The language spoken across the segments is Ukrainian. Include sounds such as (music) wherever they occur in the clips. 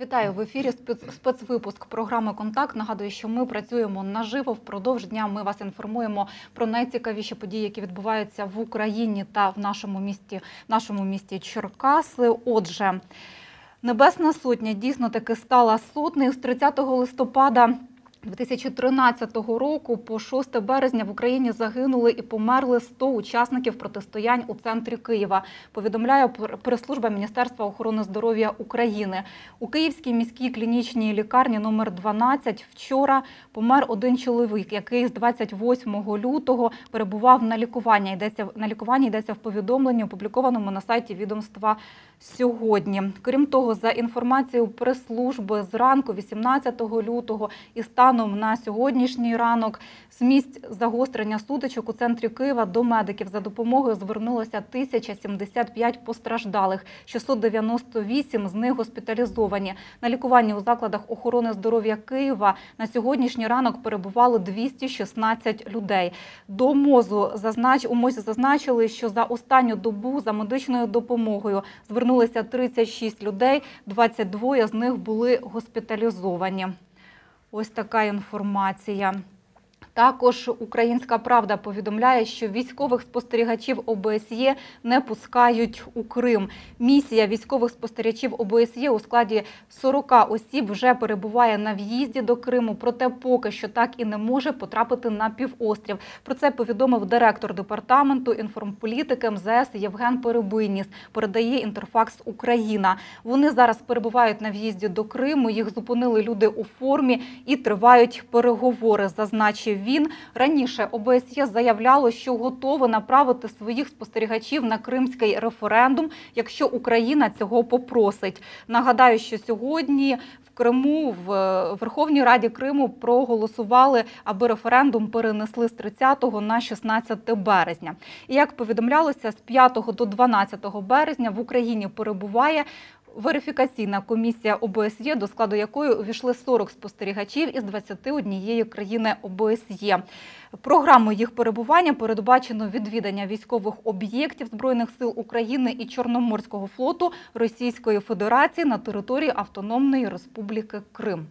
Вітаю в ефірі спец- спецвипуск програми Контакт. Нагадую, що ми працюємо наживо. Впродовж дня ми вас інформуємо про найцікавіші події, які відбуваються в Україні та в нашому місті, в нашому місті Черкаси. Отже, Небесна Сотня дійсно таки стала сотнею з 30 листопада. 2013 року по 6 березня в Україні загинули і померли 100 учасників протистоянь у центрі Києва. Повідомляє пр- прес-служба Міністерства охорони здоров'я України. У Київській міській клінічній лікарні номер 12 вчора помер один чоловік, який з 28 лютого перебував на лікуванні. Йдеться на лікуванні йдеться в повідомленні, опублікованому на сайті відомства сьогодні. Крім того, за інформацією прес-служби зранку, 18 лютого, і станом на сьогоднішній ранок з місць загострення сутичок у центрі Києва до медиків за допомогою звернулося 1075 постраждалих, 698 з них госпіталізовані. На лікуванні у закладах охорони здоров'я Києва на сьогоднішній ранок перебувало 216 людей. До МОЗу зазнач... у МОЗі зазначили, що за останню добу за медичною допомогою звернулися 36 людей, 22 з них були госпіталізовані. Ось така інформація. Також Українська Правда повідомляє, що військових спостерігачів ОБСЄ не пускають у Крим. Місія військових спостерігачів ОБСЄ у складі 40 осіб вже перебуває на в'їзді до Криму, проте поки що так і не може потрапити на півострів. Про це повідомив директор департаменту інформполітики МЗС Євген Перебийніс. Передає інтерфакс Україна. Вони зараз перебувають на в'їзді до Криму. Їх зупинили люди у формі і тривають переговори. Зазначив він раніше. ОБСЄ заявляло, що готове направити своїх спостерігачів на кримський референдум, якщо Україна цього попросить. Нагадаю, що сьогодні в Криму в е, Верховній Раді Криму проголосували, аби референдум перенесли з 30 на 16 березня. І як повідомлялося, з 5 до 12 березня в Україні перебуває верифікаційна комісія ОБСЄ, до складу якої увійшли 40 спостерігачів із 21 країни ОБСЄ. Програму їх перебування передбачено відвідання військових об'єктів Збройних сил України і Чорноморського флоту Російської Федерації на території Автономної Республіки Крим.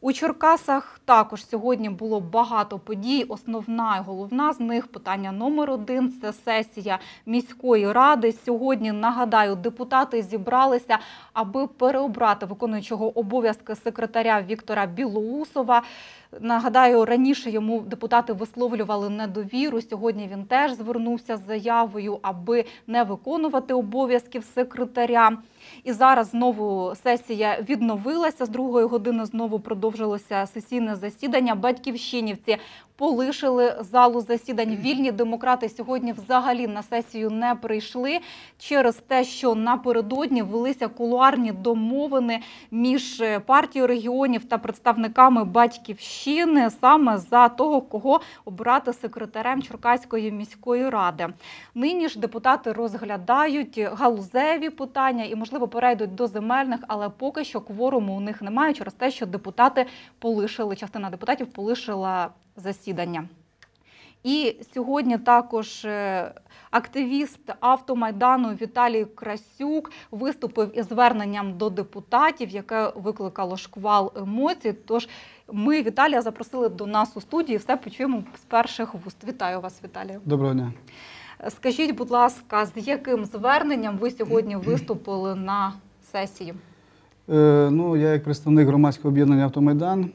У Черкасах також сьогодні було багато подій. Основна і головна з них питання номер один це сесія міської ради. Сьогодні нагадаю, депутати зібралися, аби переобрати виконуючого обов'язки секретаря Віктора Білоусова. Нагадаю, раніше йому депутати висловлювали недовіру. Сьогодні він теж звернувся з заявою, аби не виконувати обов'язків секретаря. І зараз знову сесія відновилася. З другої години знову продовжилося сесійне засідання. Батьківщинівці полишили залу засідань. Вільні демократи сьогодні взагалі на сесію не прийшли через те, що напередодні велися кулуарні домовини між партією регіонів та представниками батьківщини саме за того, кого обрати секретарем Черкаської міської ради. Нині ж депутати розглядають галузеві питання і, можливо, перейдуть до земельних, але поки що кворуму у них немає через те, що депутати полишили, частина депутатів полишила засідання. І сьогодні також е, активіст автомайдану Віталій Красюк виступив із зверненням до депутатів, яке викликало шквал емоцій. Тож ми Віталія запросили до нас у студії. Все почуємо з перших вуст. Вітаю вас, Віталію. Доброго дня. Скажіть, будь ласка, з яким зверненням ви сьогодні (clears throat) виступили на сесії? Е, ну, я як представник громадського об'єднання Автомайдан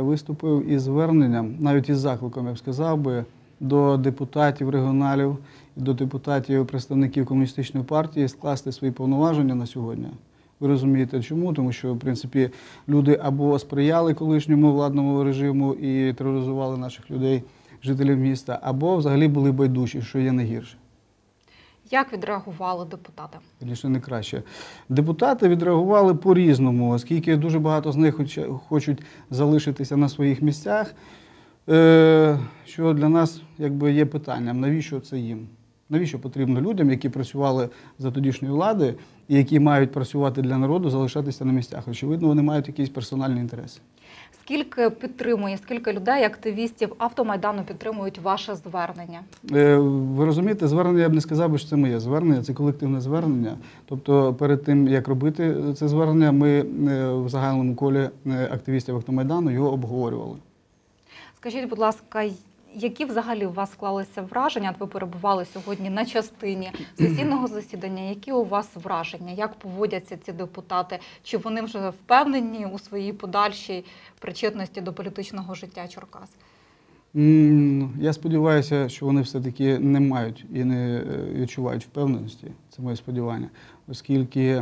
виступив із зверненням, навіть із закликом, я б сказав би, до депутатів регіоналів до депутатів представників комуністичної партії скласти свої повноваження на сьогодні. Ви розумієте, чому? Тому що, в принципі, люди або сприяли колишньому владному режиму і тероризували наших людей, жителів міста, або взагалі були байдужі, що є найгірше. Як відреагували депутати? Більше не краще. Депутати відреагували по-різному, оскільки дуже багато з них хочуть залишитися на своїх місцях. Е, Що для нас якби є питанням, навіщо це їм? Навіщо потрібно людям, які працювали за тодішньої влади і які мають працювати для народу, залишатися на місцях? Очевидно, вони мають якісь персональні інтереси. Скільки підтримує, скільки людей, активістів автомайдану підтримують ваше звернення? Е, Ви розумієте, звернення я б не сказав, що це моє звернення, це колективне звернення. Тобто, перед тим як робити це звернення, ми е, в загальному колі е, активістів автомайдану його обговорювали. Скажіть, будь ласка, які взагалі у вас склалися враження? Ви перебували сьогодні на частині сесійного засідання. Які у вас враження? Як поводяться ці депутати? Чи вони вже впевнені у своїй подальшій причетності до політичного життя Черкас? Я сподіваюся, що вони все-таки не мають і не е, відчувають впевненості. Це моє сподівання, оскільки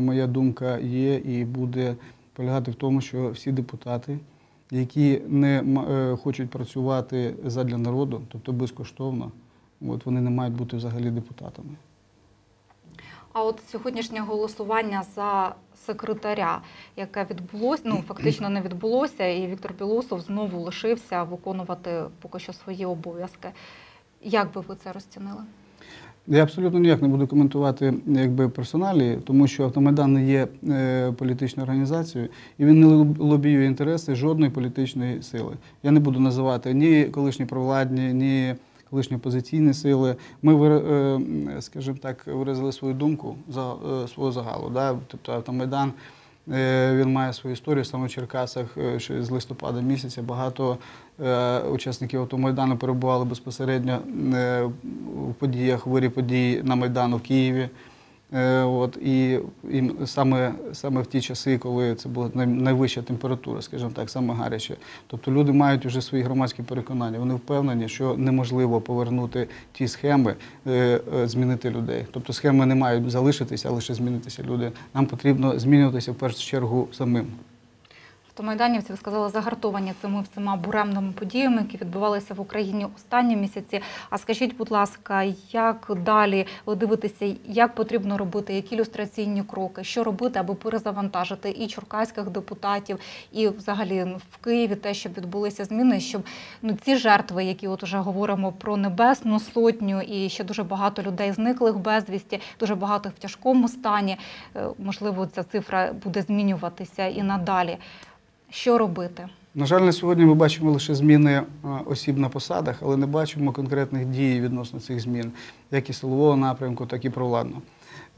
моя думка є і буде полягати в тому, що всі депутати, які не е, хочуть працювати задля народу, тобто безкоштовно, от вони не мають бути взагалі депутатами. А от сьогоднішнє голосування за секретаря, яке відбулося, ну фактично не відбулося, і Віктор Білосов знову лишився виконувати поки що свої обов'язки. Як би ви це розцінили? Я абсолютно ніяк не буду коментувати якби персоналі, тому що автомайдан не є е, політичною організацією і він не лобіює інтереси жодної політичної сили. Я не буду називати ні колишні провладні, ні колишні опозиційні сили. Ми е, скажімо так, виразили свою думку за е, свого загалу. Да? Тобто автомайдан. Е, Він має свою історію саме в Черкасах е, з листопада місяця. Багато е, учасників автомайдану перебували безпосередньо в подіях, вирі подій на Майдану в Києві. Е, От, і, і саме, саме в ті часи, коли це була найвища температура, скажімо так, саме гаряче. Тобто люди мають вже свої громадські переконання. Вони впевнені, що неможливо повернути ті схеми, е, е, змінити людей. Тобто схеми не мають залишитися, а лише змінитися люди. Нам потрібно змінюватися в першу чергу самим. Автомайданівці ви сказали загартовані цими всіма буремними подіями, які відбувалися в Україні останні місяці. А скажіть, будь ласка, як далі ви дивитеся, як потрібно робити, які ілюстраційні кроки, що робити, аби перезавантажити і чуркаських депутатів, і взагалі ну, в Києві те, щоб відбулися зміни, щоб ну ці жертви, які от уже говоримо про небесну сотню, і ще дуже багато людей зниклих безвісті, дуже багато в тяжкому стані. Е, Можливо, ця цифра буде змінюватися і надалі. Що робити? На жаль, на сьогодні ми бачимо лише зміни е, осіб на посадах, але не бачимо конкретних дій відносно цих змін, як і силового напрямку, так і провладного.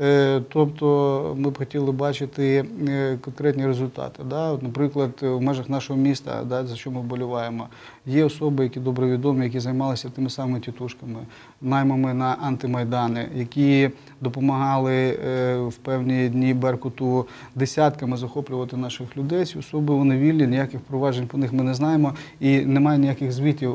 Е, Тобто ми б хотіли бачити е, конкретні результати. Наприклад, в межах нашого міста, за що ми вболіваємо, є особи, які добре відомі, які займалися тими самими тітушками, наймами на антимайдани, які допомагали е, в певні дні Беркуту десятками захоплювати наших людей. Ці особи вони вільні, ніяких проваджень по них ми не знаємо, і немає ніяких звітів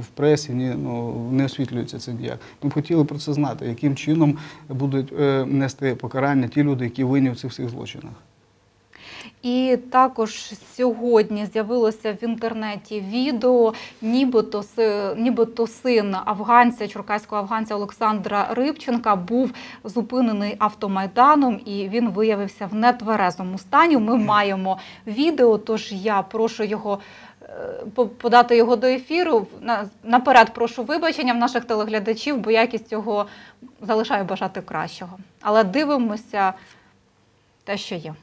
в пресі, ні, ну, не освітлюється це ніяк. Ми хотіли про це знати, яким чином будуть е, нести покарання ті люди, які винні в цих всіх злочинах. І також сьогодні з'явилося в інтернеті відео, нібито, нібито син афганця, чуркаського афганця Олександра Рибченка був зупинений автомайданом і він виявився в нетверезому стані. Ми маємо відео, тож я прошу його. е, Подати його до ефіру На- наперед прошу вибачення в наших телеглядачів, бо якість цього залишає бажати кращого. Але дивимося те, що є.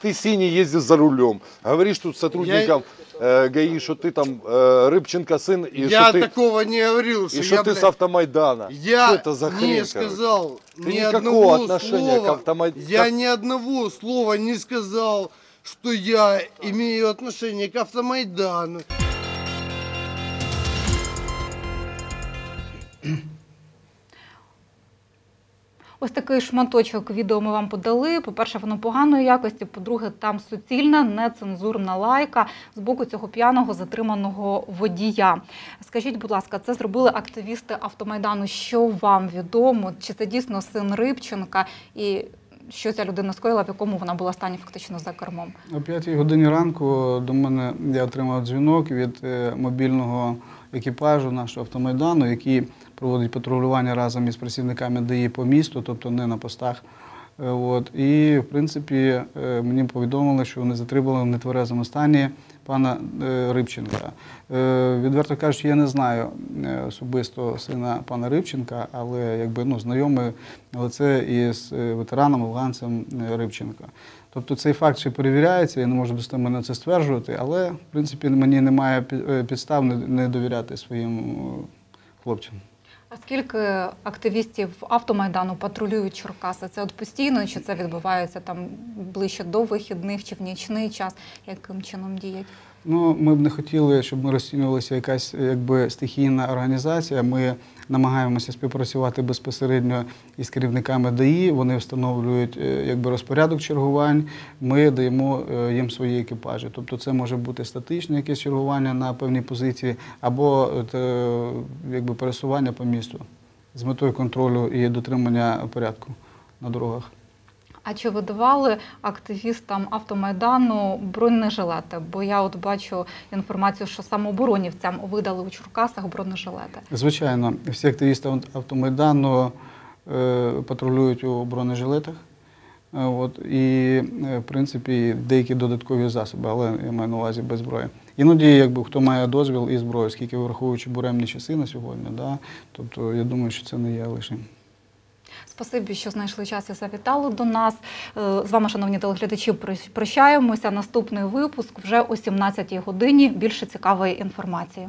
Ты синий ездишь за рулем. Говоришь тут сотрудникам э, ГАИ, что ты там э, Рыбченко сын, и я что ты, такого не говорил, что и я, что ты блядь, с автомайдана. я что это за хрень, не короче? сказал Ты ни никакого одного отношения слова. к автомай- Я ни одного слова не сказал, что я имею отношение к автомайдану. Ось такий шматочок відео ми вам подали. По-перше, воно поганої якості. По-друге, там суцільна, нецензурна лайка з боку цього п'яного затриманого водія. Скажіть, будь ласка, це зробили активісти автомайдану. Що вам відомо? Чи це дійсно син Рибченка? І що ця людина скоїла, в якому вона була стані фактично за кермом? О 5 годині ранку до мене я отримав дзвінок від е, мобільного екіпажу нашого автомайдану, який проводить патрулювання разом із працівниками ДАІ по місту, тобто не на постах. Е, От. І, в принципі, е, мені повідомили, що вони затримали в нетверезому стані пана е, Рибченка. Відверто кажучи, я не знаю особисто сина пана Рибченка, але якби ну, знайомий лице із е, ветераном афганцем е, Рибченка. Тобто цей факт ще перевіряється, я не можу достеменно це стверджувати, але в принципі мені немає підстав не- довіряти своїм хлопцям. А скільки активістів автомайдану патрулюють Черкаси? Це от постійно, чи це відбувається там ближче до вихідних чи в нічний час? Яким чином діють? Ну, ми б не хотіли, щоб ми розцінювалися якась якби стихійна організація. Ми намагаємося співпрацювати безпосередньо із керівниками ДАІ. Вони встановлюють е, якби розпорядок чергувань. Ми даємо е, їм свої екіпажі. Тобто, це може бути статичне якесь чергування на певній позиції, або е, якби пересування по місту з метою контролю і дотримання порядку на дорогах. А чи видавали активістам автомайдану бронежилети? Бо я от бачу інформацію, що самооборонівцям видали у Черкасах бронежилети. Звичайно, всі активісти автомайдану е, патрулюють у бронежилетах. Е, От, і, е, в принципі, деякі додаткові засоби, але я маю на увазі без зброї. Іноді, якби хто має дозвіл і зброю, скільки враховуючи буремні часи на сьогодні, да, тобто я думаю, що це не є лишнім. Спасибі, що знайшли час і завітали до нас. Е, З вами, шановні телеглядачі, прощаємося. Наступний випуск вже о 17-й годині. Більше цікавої інформації.